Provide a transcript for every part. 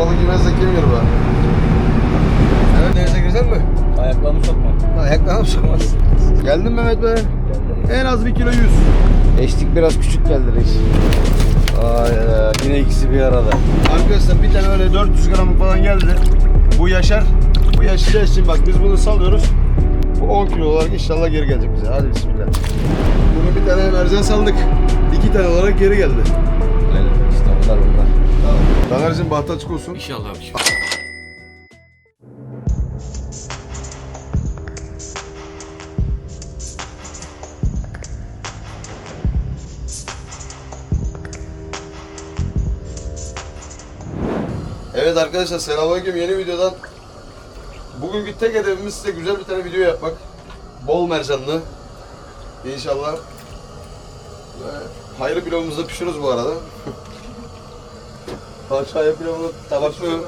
balık yemez de kim yer be? Evet denize girecek mi? Ayaklarını sokma. Ayaklarım sokmaz. Geldin Mehmet be. En az bir kilo yüz. Eşlik biraz küçük geldi reis. Ay. Yine ikisi bir arada. Arkadaşlar bir tane öyle 400 gramı falan geldi. Bu yaşar. Bu yaşayacağı için bak biz bunu salıyoruz. Bu 10 kilo olarak inşallah geri gelecek bize. Hadi bismillah. Bunu bir tane mercan saldık. İki tane olarak geri geldi. Taner'cim bahtı açık olsun. İnşallah şey. Evet arkadaşlar selamünaleyküm yeni videodan. Bugünkü tek hedefimiz size güzel bir tane video yapmak. Bol mercanlı. İnşallah. Ve hayırlı pilavımızı da pişiriyoruz bu arada. Aşağıya pilavını tabaklıyor.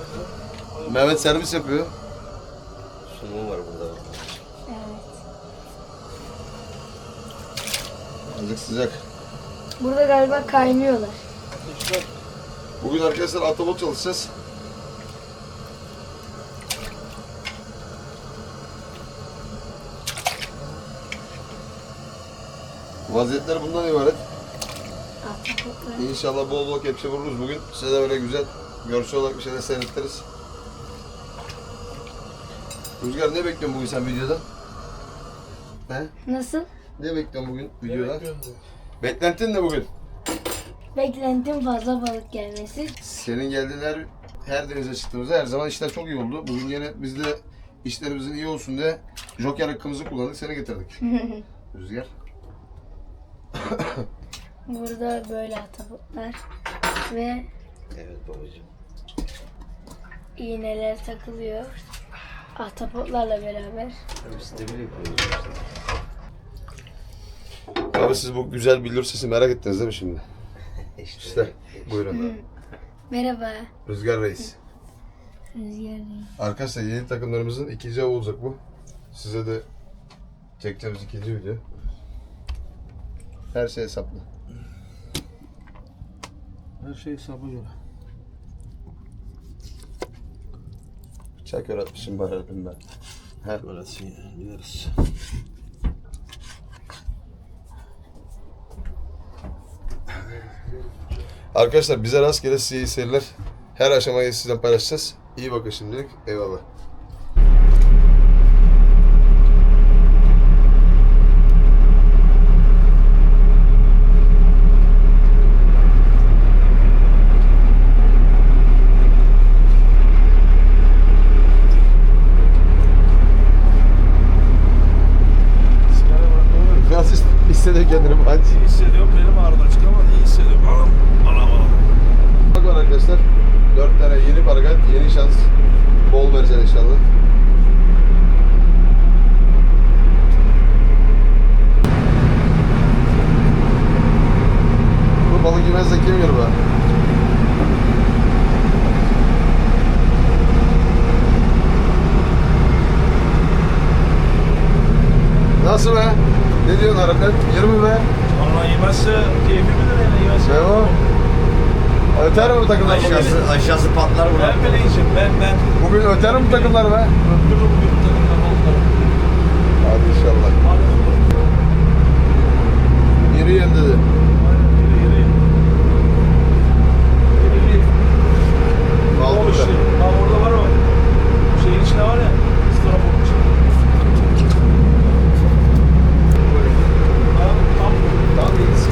Mehmet servis yapıyor. Sunum var burada. Azıcık sıcak. Burada galiba kaynıyorlar. Bugün arkadaşlar atabot çalışacağız. Vaziyetler bundan ibaret. İnşallah bol bol kepçe vururuz bugün. Size de böyle güzel görsel olarak bir şeyler seyrettiririz. Rüzgar ne bekliyorsun bugün sen videodan? He? Nasıl? Ne bekliyorsun bugün videodan? Beklentin ne bugün? Beklentim fazla balık gelmesi. Senin geldiğin her, her denize çıktığımızda her zaman işler çok iyi oldu. Bugün yine biz de işlerimizin iyi olsun diye joker hakkımızı kullandık, seni getirdik. Rüzgar. Burada böyle ahtapotlar ve Evet babacığım. iğneler takılıyor. Ahtapotlarla beraber. Biz de bile yapıyoruz işte. Abi siz bu güzel billur sesi merak ettiniz değil mi şimdi? İşte buyurun. Merhaba. Rüzgar Reis. Rüzgar Bey. Arkadaşlar yeni takımlarımızın ikinci avı olacak bu. Size de çekeceğimiz ikinci video. Her şey hesaplı. Her şey hesaba göre. Bıçak öğretmişim bari ben. He. Böylesin ya biliriz. Arkadaşlar bize rastgele size iyi seyirler. Her aşamayı sizden paylaşacağız. İyi bakın şimdilik. Eyvallah. Nasıl hissediyor kendini bu hacı? İyi hissediyorum. Benim ağrıda çıkamadı. iyi hissediyorum. Anam. Anam anam. Bak var arkadaşlar. 4 tane yeni baragat, yeni şans. Bol mercan inşallah. Bu balık yemez de kim yer be? Nasıl be? Ne Araplar? 20 be? Vallahi yemezse keyfi bilir yani yemezse. Memo? Öter mi bu takımlar bugün? Aşağısı, aşağısı patlar mı? Ben bile yiyeceğim. Ben ben. Bugün öter mi bu takımlar be? Öptürürüm bir takımdan balıkları. Hadi inşallah. Hadi bakalım. Yürüyeyim dedi. Aynen, yürü, yürü. Yürü, yürü. O Kaldı işte. Ha orada var o. Şeyin içinde var ya. Strapon içinde. Ha, tam. Tam iyisi.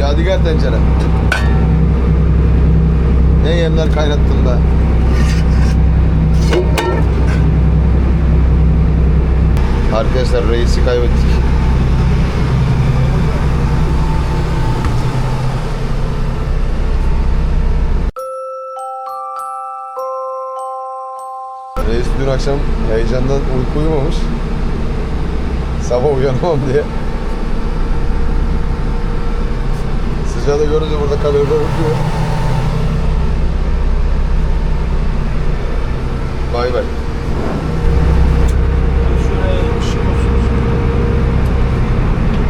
Yadigar tencere. Yemler kaynattın be. Arkadaşlar reisi kaybettik. Reis dün akşam heyecandan uyku uyumamış. Sabah uyanamam diye. Sıcağı da görünce burada kamerada uyuyor. Bay bay.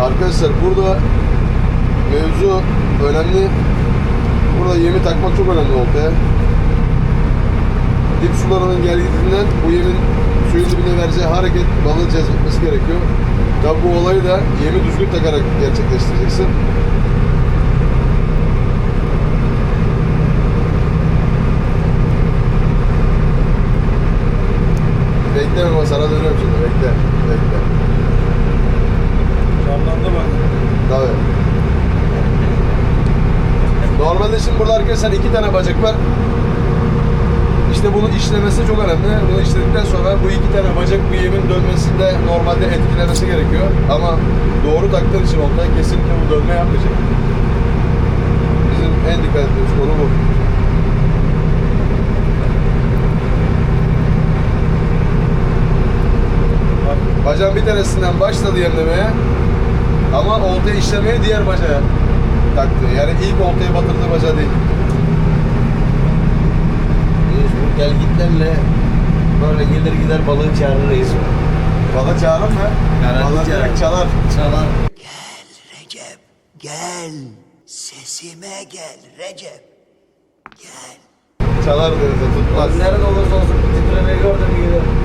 Arkadaşlar burada mevzu önemli. Burada yemi takmak çok önemli oltaya. Dip sularının geldiğinden bu yemin suyun dibine vereceği hareket balığı cezbetmesi gerekiyor. Tabi bu olayı da yemi düzgün takarak gerçekleştireceksin. Bekle ama sana dönüyorum şimdi bekle. Bekle. Canlandı bak. Tabii. Normalde şimdi burada arkadaşlar iki tane bacak var. İşte bunu işlemesi çok önemli. Bunu işledikten sonra bu iki tane bacak bu yemin dönmesinde normalde etkilemesi gerekiyor. Ama doğru taktığın için olta kesinlikle bu dönme yapmayacak. Bizim en dikkat ettiğimiz konu bu. Bacağın bir tanesinden başladı yemlemeye ama oltayı işlemeye diğer bacağa taktı. Yani ilk oltayı batırdığı bacağı değil. Biz bu gel gitlerle böyle gelir gider balığı çağırırız. Balık çağırır mı? Balık direkt çağırır. çalar. Çalar. Recep gel sesime gel Recep gel. Çalar diyor da tutmaz. Nerede olursa olsun titremeyi gördüm gelir.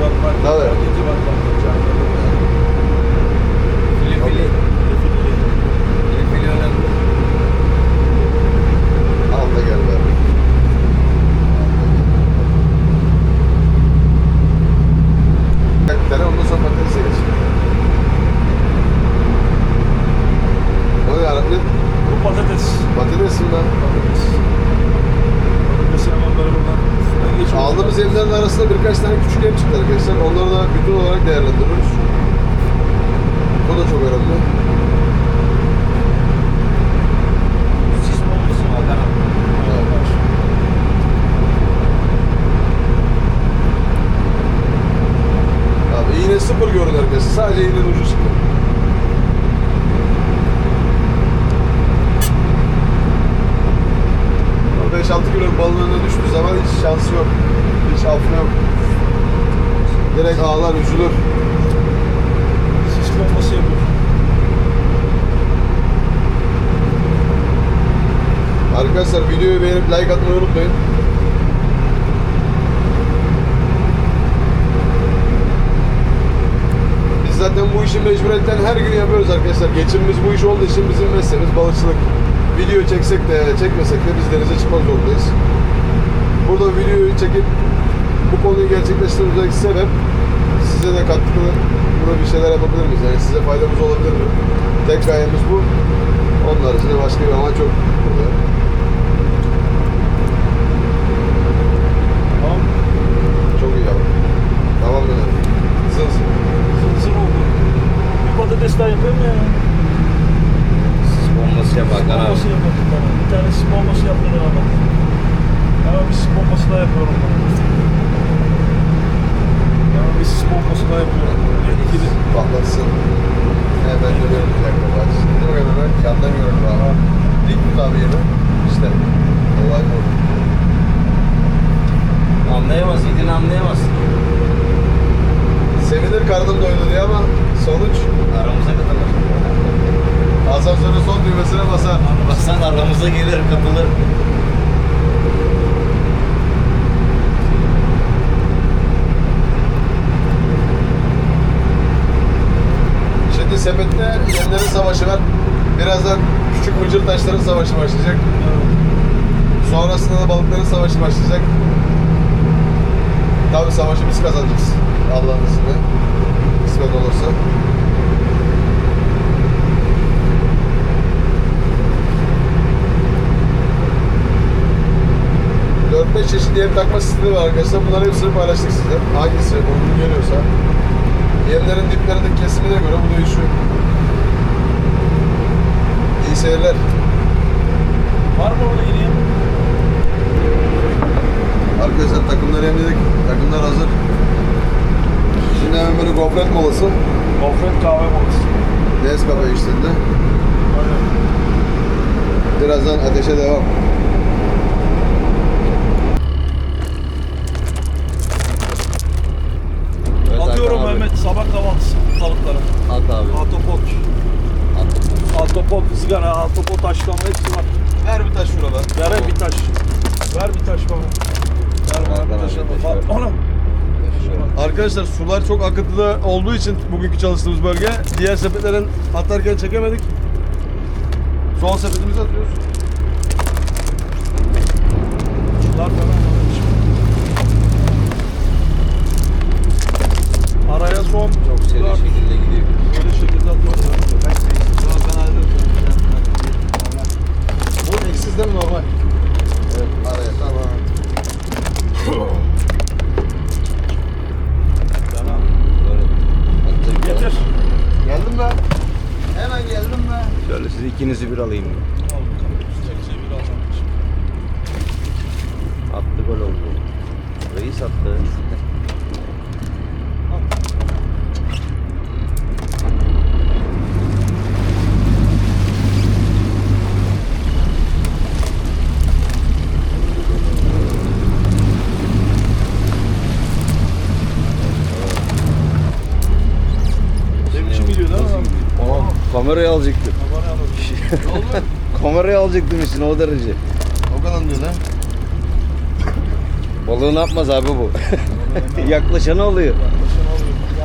Yem gibi yapıyor bak. bak. Tabii. Hareketi bak bak. Canlandı. Fili fili. Fili. Fili fili önemli. Al da gel be. Bir tane ondan sonra patatese geç. O ne yarabbim? Bu patates. Patatesim ben. Patates. Patatesi hemen böyle buradan üstüne geç. Aldığımız yemlerin arasında birkaç tane küçük yem çıktı arkadaşlar. Onları da bütün olarak değerlendiriyoruz. Bu da çok önemli. Sis bombası mı Hakan abi? Abi iğne sıfır görün arkadaşlar. Sadece iğnenin ucu çıktı. O 5-6 kilo önüne düştüğü zaman hiç şansı yok. Hiç affı yok. Direkt ağlar, üzülür. Sis bombası yapıyor. Arkadaşlar videoyu beğenip like atmayı unutmayın. Biz zaten bu işi mecburiyetten her gün yapıyoruz arkadaşlar. Geçimimiz bu iş olduğu için bizim mesleğimiz balıkçılık. Video çeksek de çekmesek de biz denize çıkmak zorundayız. Burada videoyu çekip bu konuyu gerçekleştirmemizdeki sebep size de katkılı burada bir şeyler yapabilir miyiz? Yani size faydamız olabilir mi? Tek gayemiz bu. Onun haricinde başka bir amaç yok burada. Tamam. Çok iyi yaptın. Tamam böyle. Zın zın. Zın oldu. Bir patates daha yapayım mı ya? Sis bombası yap Sis Hakan abi. bombası yapalım bana. Bir tane sis bombası yaptılar ama. Hemen bir sis bombası daha yapıyorum bana. Hemen bir sis bombası daha yapıyorum. Etkili. Patlatsın. Hemen dönüyorum bir dakika. Bak şimdi bakın hemen yandan görünür abi. Dik tut abi yeri. İşte. Olay bu. Anlayamaz, yediğini anlayamaz. Sevinir karnım doydu diye ama sonuç Aramıza katılır. asansörün son düğmesine basar. Basan aramıza gelir, katılır. Şimdi sepette yemlerin savaşı var. Birazdan küçük mıcır taşların savaşı başlayacak. Sonrasında da balıkların savaşı başlayacak. Tabii savaşı biz kazanacağız. Allah'ın izniyle. Kısmet olursa. Dört beş çeşit yem takma sistemi var arkadaşlar. Bunların hepsini paylaştık size. Hangisi uygun geliyorsa. Yemlerin diplerinin kesimine göre bu değişiyor. Seyirler. Var mı orada yem? Arkadaşlar takımları yemledik. Takımlar hazır. Şimdi hemen böyle gofret molası. Gofret kahve molası. Nescafe eşliğinde. Aynen. Birazdan ateşe devam. ustam hepsi var. Ver bir taş şuna bak. Ver bir taş. Ver bir taş bana. Ver bana bir taş. Bak oğlum. Arkadaşlar sular çok akıntıda olduğu için bugünkü çalıştığımız bölge diğer sepetlerin atarken çekemedik. Son sepetimizi atıyoruz. Sular falan varmış. Araya son. Çok seri sular. şekilde gidiyor. Böyle şekilde atıyoruz. Bu eksiz değil mi normal? Evet. Araya tamam. Tamam. Böyle. Attık. Getir. Geldim ben. Hemen geldim ben. Şöyle siz ikinizi bir alayım. Attı gol oldu. Reis attı. Kamerayı alacaktım. Alacaktım işte o derece. O kadar diyor lan. Balığı ne yapmaz abi bu? Yaklaşanı alıyor.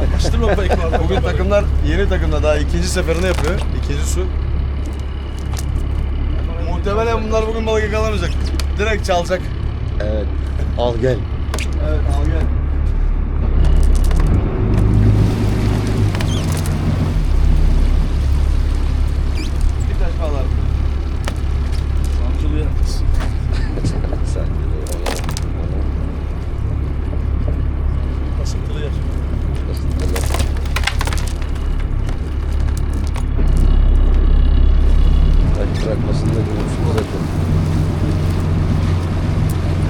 Yaklaştırma pek Bugün takımlar yeni takımda daha ikinci seferini yapıyor. İkinci su. Muhtemelen bunlar bugün balık yakalamayacak. Direkt çalacak. Evet. Al gel. Evet al gel. Bir taş bağlar. Sancılı yakız. Sen de onu- Kasıntılı yer. onu nasıl böyle- Aç bırakmasını da görürsün zaten.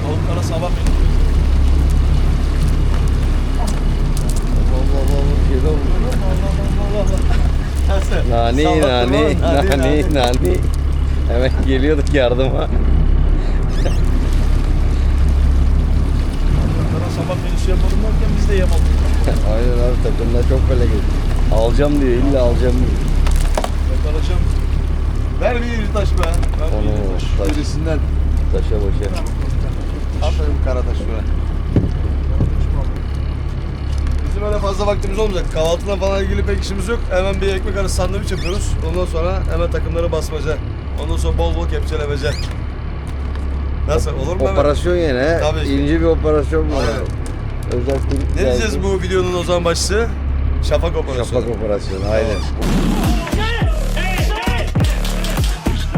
Balıklara sabah benim. Allah Allah Allah bir şey de olmuş. Nani nani nani, nani. Hemen geliyorduk yardıma. Balıklara sabah menüsü yapalım derken biz de yem aldık. Aynen abi takımda çok böyle geliyor. Alacağım diyor illa alacağım diyor. Yakalayacağım. Ver bir iri taş be. Ben bir Onu yere taş. taş, Birisinden. taşa başa. Aferin kara taş şuna. Bizim öyle fazla vaktimiz olmayacak. Kahvaltıyla falan ilgili pek işimiz yok. Hemen bir ekmek arası sandviç yapıyoruz. Ondan sonra hemen takımları basmaca. Ondan sonra bol bol kepçelemece. Nasıl olur mu? Operasyon yani he. Tabii ki. İnce bir operasyon var. Aynen. Özel Ne diyeceğiz bu videonun o zaman başlığı? Şafak operasyonu. Şafak operasyonu aynen.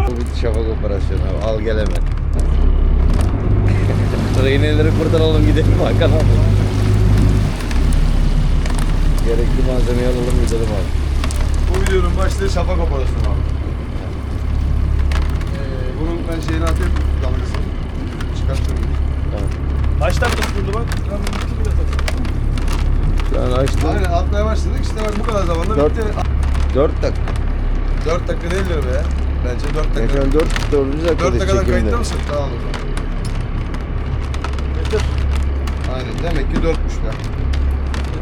Bu bir şafak operasyonu abi. Al gel hemen. Reyneleri kurtaralım gidelim Hakan abi. Gidelim abi. Bu videonun başlığı şafak operasyonu abi. Ee, bunun ben şeyini atayım dalgasını. Çıkartıyorum. Tamam. Kaç dakika sürdü bak? Ben bitti bile takım. Şu an açtım. Aynen atmaya başladık. İşte bak bu kadar zamanda Dört. bitti. 4 dakika. 4 dakika değil diyor be. Bence 4 Ben dakika. an 4 4. 4 dakikada dakikadan çekimde. kayıtta mısın? Tamam o zaman. Aynen. Demek ki 4'müş be.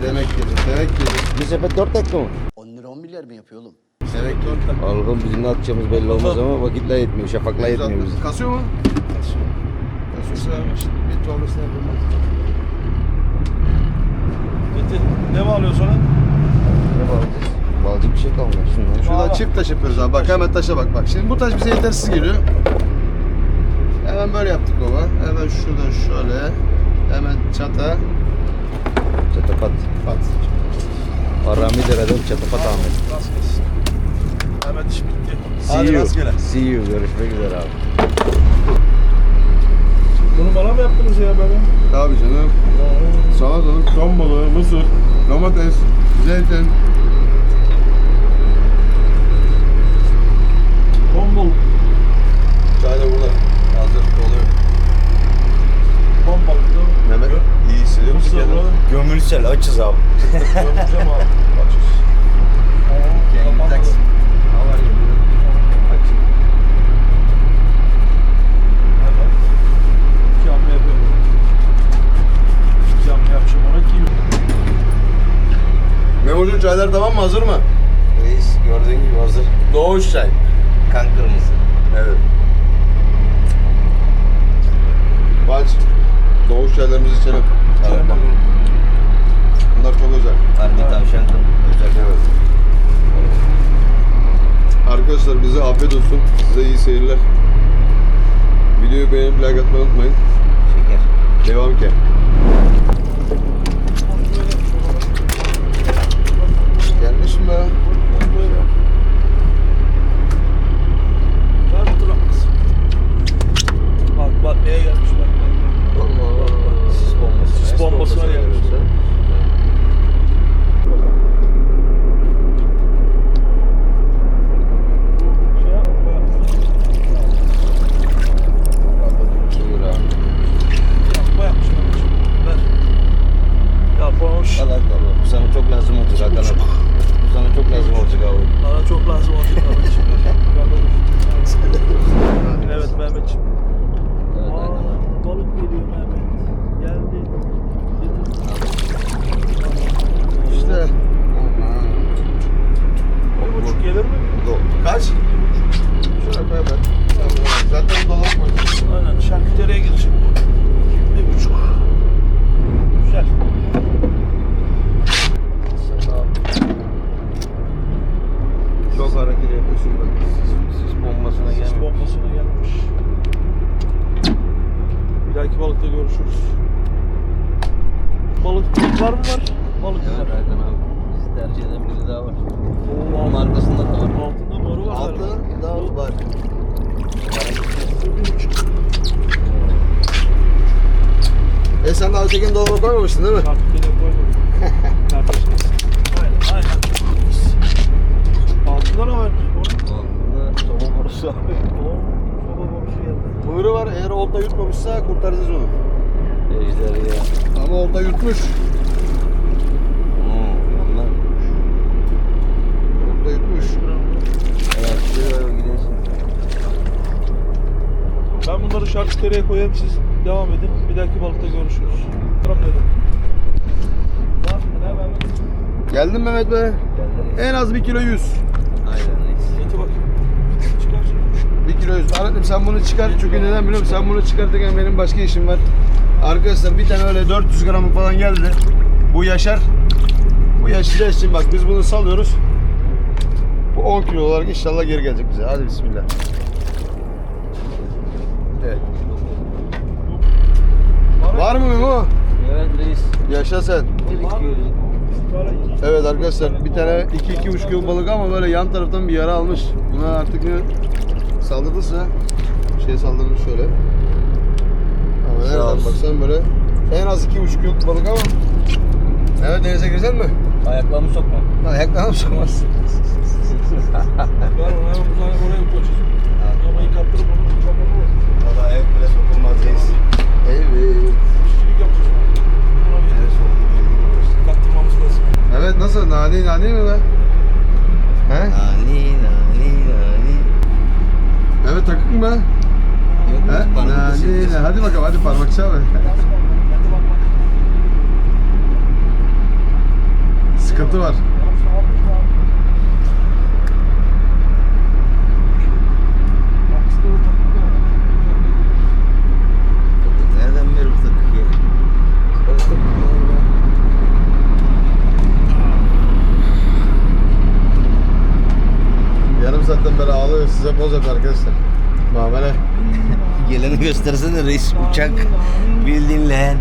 Demek ki. Demek ki. Bir sepet 4 dakika mı? 10 lira 10 milyar mı yapıyor oğlum? Demek ki. Algım bizim ne atacağımız belli olmaz ama vakitler yetmiyor. Şafakla yetmiyor bize. Kasıyor mu? Kasıyorsa bir tornasını yapılmaz. Getir. Ne mi alıyorsun sonra? Ne bağlayacağız? Bağlayacak bir şey kalmıyor. Şundan. Şuradan Aa. çift taş yapıyoruz abi. Bak hemen taşa bak bak. Şimdi bu taş bize yetersiz geliyor. Hemen böyle yaptık baba. Hemen şuradan şöyle. Hemen çata. Çatapat. Pat. Arami dereden çatapat Ahmet. Rast gelsin. Hemen iş bitti. See Hadi you. rastgele. See you. Görüşmek üzere abi. Bunu bana mı yaptınız ya böyle? Tabii canım. Salatalık, ton balığı, mısır, domates, zeytin. Bombol. Çay da burada. Hazır oluyor. Bombalıkta. Mehmet hissediyor musun Mısır kendini? Gömülsel açız abi. Göreceğim abi. Açız. İki hamle yapacağım ona ki Memo'cun çaylar tamam mı? Hazır mı? Reis gördüğün gibi hazır. Doğuş çay. Kan kırmızı. Evet. Baş. Doğuş çaylarımızı içelim. Evet. Bunlar çok özel. Harbi tavşan kanı. Özel. Evet. Arkadaşlar bize afiyet olsun. Size iyi seyirler. Videoyu beğenip like atmayı unutmayın. Şeker. Devam ki. Gelmiş mi? Ver bu tarafa. Bak bak neye gelmiş bak. bak, bak. Allah Allah. Sis bombası. Sis bombasına gelmiş. Şey yapma. Buyur abi. Yapma yapmış babacığım. Ver. Yapmamış. Al Hakan abi. Bu sana çok lazım olacak Hakan abi. Bu sana çok lazım olacak abi. Bana çok lazım olacak babacığım. evet Mehmetciğim. Evet Aa, Hakan abi. balık geliyor Mehmet. Geldi. İşte. Bir buçuk gelir mi? Kaç? Şöyle koy ben. Zaten dolap koydum. Aynen şarküteriye girecek bu. Bir buçuk. Güzel. Çok hareket yapıyorsun bak. Sis bombasına Sis gelmiş. bombasına gelmiş. Bir dahaki balıkta görüşürüz. Balık var mı var? Balık Evet var. Hakan abi. Bizi tercih eden biri daha var. Oo, Onun altın- arkasında da var. Altında moru var. Altı daha var. E sen daha ötekini dolaba koymamıştın değil mi? Şarküteriye koymadım. Ne var? Soba borusu abi. Soba borusu geldi. Buyruğu var. Eğer olta yutmamışsa kurtaracağız onu. Ejder ya. Ama olta yutmuş. Oo, yanlar. Olta yutmuş. Evet. Şuraya gidesin. Ben bunları şarküteriye koyayım siz devam edin. Bir dahaki balıkta görüşürüz. Taraf dedim. Geldin Mehmet be. Geldi. En az 1 kilo 100. Aynen neyse. Eti bak. Çıkar. 1 kilo 100. Anladım sen bunu çıkar çünkü neden biliyor musun? Sen bunu çıkartırken benim başka işim var. Arkadaşlar bir tane öyle 400 gramlık falan geldi. Bu Yaşar. Bu Yaşar için bak biz bunu salıyoruz. Bu 10 kilo olarak inşallah geri gelecek bize. Hadi bismillah. Evet. Var mı Memo? Evet reis. Yaşa sen. Evet arkadaşlar bir tane 2-2,5 kilo balık ama böyle yan taraftan bir yara almış. Buna artık ne saldırırsa şey saldırmış şöyle. Ama Sağ nereden olsun. baksan böyle en az 2,5 kilo balık ama Evet denize girecek mi? Ayaklarını sokma. Ayaklarına sokmaz. Ver onu hemen buradan oraya koyacağız. Ama yıkattırıp onu çamurlu olur. Valla ayak bile sokulmaz reis. Evet. İşçilik yapacağız. Buna bir yıkattırmamız lazım. Evet nasıl? Nani nani mi be? He? Nani nani. Takık mı? Yok? He? Parmak ısırtısı. nani. Hadi bakalım hadi parmak çal. Sıkıntı var. Yarım saatten beri ağlıyor size poz yapıyor arkadaşlar. Muamele. Geleni göstersene reis uçak. Bildin lan.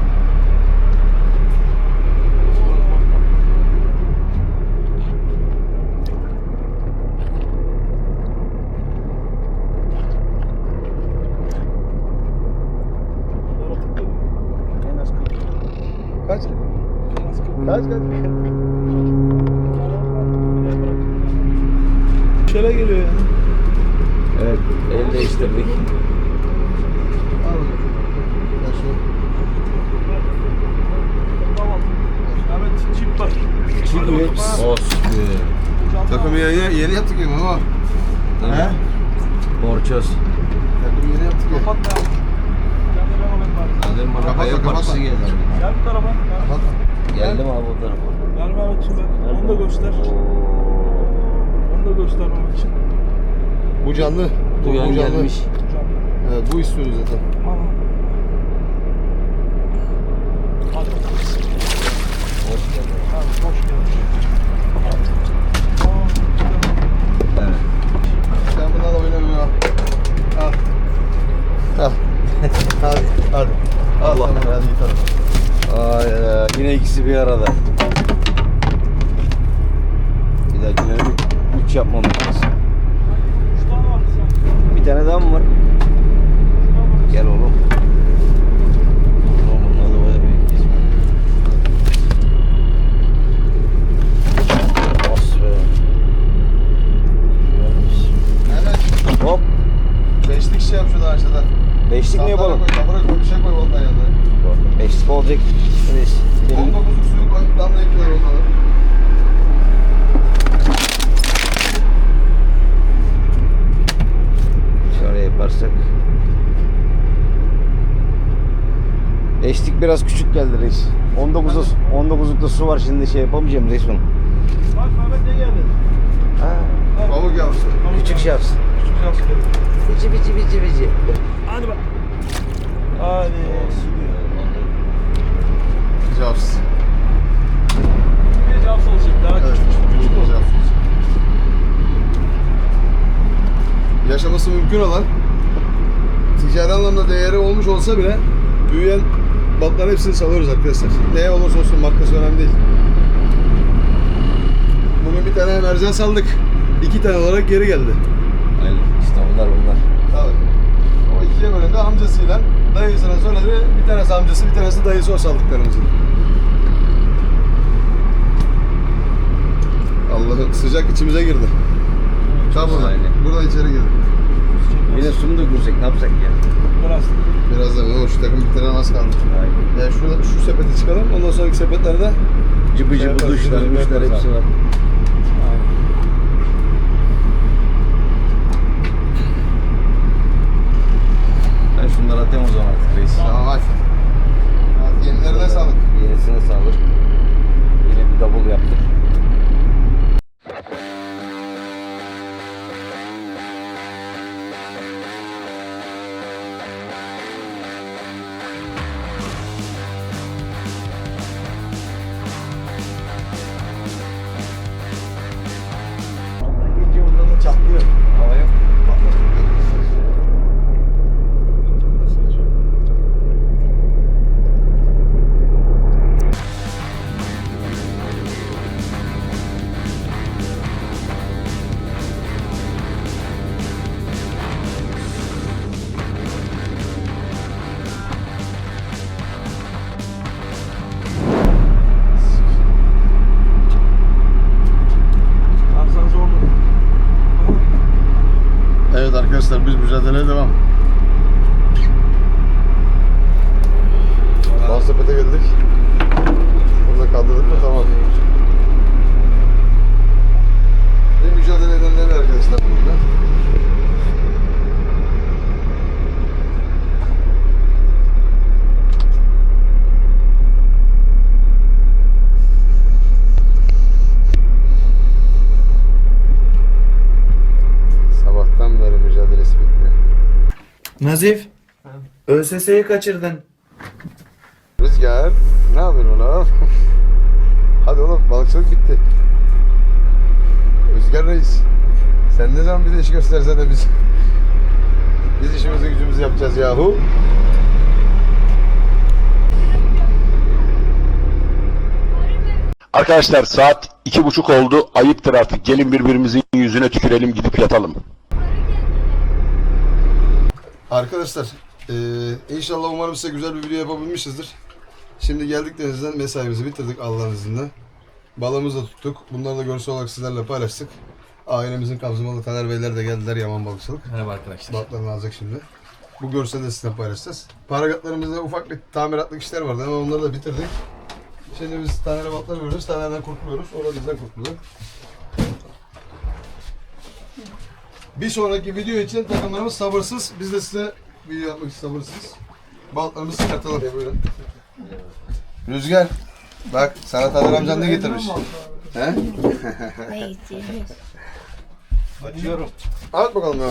En az 40. Kaç? En az 40. Kaç kaç? Şöyle geliyor ya. Evet el değiştirdik. Bak. Olsun. Takımı yeni, yeni yaptık ya ama. He? Borçoz. Takımı yeni yaptık ya. Kapat bari. Adem bana kaya parçası geldi. Gel bu tarafa. Kapat. Geldim abi o tarafa. Ver Mehmetciğim ver. Onu da göster. Onu da göster Mehmetciğim. Bu canlı. Duyan bu canlı. gelmiş. Evet bu istiyoruz zaten. Hadi bakalım. Hoş geldin. Abi hoş geldin. Evet. Sen bunlarla oynamıyor. Al. Al. hadi. Hadi. Al Allah. sana, hadi git hadi. Ay, ay, yine ikisi bir arada. Bir dahakine 3 yapmam lazım. Üç tane vardı sanki. Bir tane daha mı var? Gel. Oğlum bunlar da bayağı büyük kesim. Bas be. Güzelmiş. Mehmet. Hop. Beşlik şey yap şurada aşağıda. Beşlik mi yapalım? Koy, tabura koy, bir şey koy ondan yanına. Beşlik olacak. Reis. Gidelim. 19'luk suyu koy, damla ekliyor ondan. Şöyle yaparsak. Beşlik biraz küçük geldi reis. 19'da 19'lukta su var şimdi şey yapamayacağım reis bunu. Bak Mehmet ne geldi? Ha, Pamuk yavrusu. küçük şey yapsın. Küçük şans geldi. Bici bici bici bici. Hadi bak. Hadi. Bir cevap olacak daha Evet. küçük. Küçük olacak. Yaşaması mümkün olan ticari anlamda değeri olmuş olsa bile büyüyen balıkların hepsini salıyoruz arkadaşlar. Ne olursa olsun markası önemli değil. Bugün bir tane mercan saldık. İki tane olarak geri geldi. Aynen. İşte bunlar bunlar. Tabii. O ikiye bölündü amcasıyla dayısına söyledi. Bir tanesi amcası bir tanesi dayısı o saldıklarımızın. Allah'ım sıcak içimize girdi. Tam burada. İçeri girdi. Yine su mu dökülsek ne yapsak ya? Biraz. Birazdan o şu takım bitiren az kaldı. Aynen. Yani şurada şu sepeti çıkalım. Ondan sonraki sepetlerde Cıbı Şey cıbı yaparız, duşlar, yaparız hepsi var. Ben şunları atayım o zaman artık reis. tamam. Hadi yenilerine sağlık. Yenisine sağlık. Yine bir double yaptık. Mücadeleye devam. Bal sepete geldik. Bunu da kaldırdık mı tamam. Ve mücadele edenleri arkadaşlar burada. Sabahtan beri mücadelesi bitmiyor. Nazif. ÖSS'yi kaçırdın. Rüzgar, ne yapıyorsun oğlum? Hadi oğlum, balıkçılık bitti. Rüzgar Reis, sen ne zaman bize iş göstersen de biz... Biz işimizi gücümüzü yapacağız yahu. Arkadaşlar saat iki buçuk oldu. Ayıptır artık. Gelin birbirimizin yüzüne tükürelim gidip yatalım. Arkadaşlar, eee, inşallah umarım size güzel bir video yapabilmişizdir. Şimdi geldik denizden mesaimizi bitirdik Allah'ın izniyle. Balığımızı da tuttuk. Bunları da görsel olarak sizlerle paylaştık. Ailemizin kabzımalı Taner Beyler de geldiler Yaman Balıkçılık. Merhaba arkadaşlar. Balıklarını alacak şimdi. Bu görseli de sizinle paylaşacağız. Paragatlarımızda ufak bir tamiratlık işler vardı ama onları da bitirdik. Şimdi biz tanere balıklar görüyoruz. Tanerden kurtuluyoruz. O da bizden kurtuluyor. Bir sonraki video için takımlarımız sabırsız. Biz de size video yapmak için sabırsız. Balıklarımızı çıkartalım. Buyurun. Rüzgar. Bak sana Taner amcan ne getirmiş. He? Hayır. Açıyorum. At bakalım be.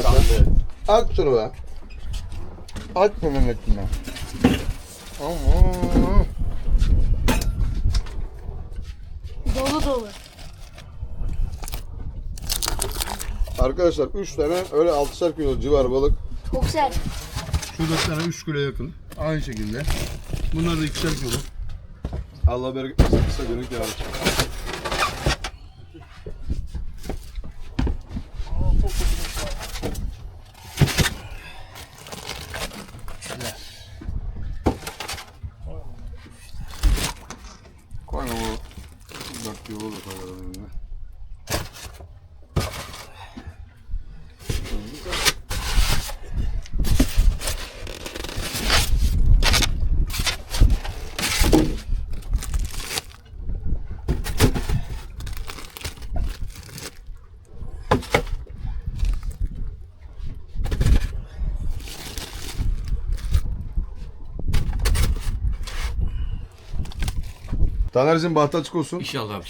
At şunu be. At be. Aman. Dolu dolu. Arkadaşlar 3 tane öyle 6'şer kilo civar balık. Çok sert. Şurada tane 3 kilo yakın. Aynı şekilde. Bunlar da 2'şer kilo. Allah bereket versin. Kısa günlük yarın. Koyma bu. Dört yolu da Taner'cim bahtı açık olsun. İnşallah abi.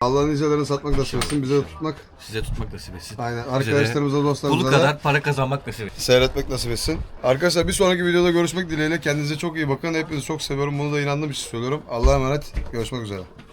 Allah'ın izlerini satmak nasip etsin. Bize de tutmak. Size tutmak nasip etsin. Aynen. Arkadaşlarımıza, dostlarımıza Bulu da kadar para kazanmak nasip etsin. seyretmek nasip etsin. Arkadaşlar bir sonraki videoda görüşmek dileğiyle. Kendinize çok iyi bakın. Hepinizi çok seviyorum. Bunu da inandığım için söylüyorum. Allah'a emanet. Görüşmek üzere.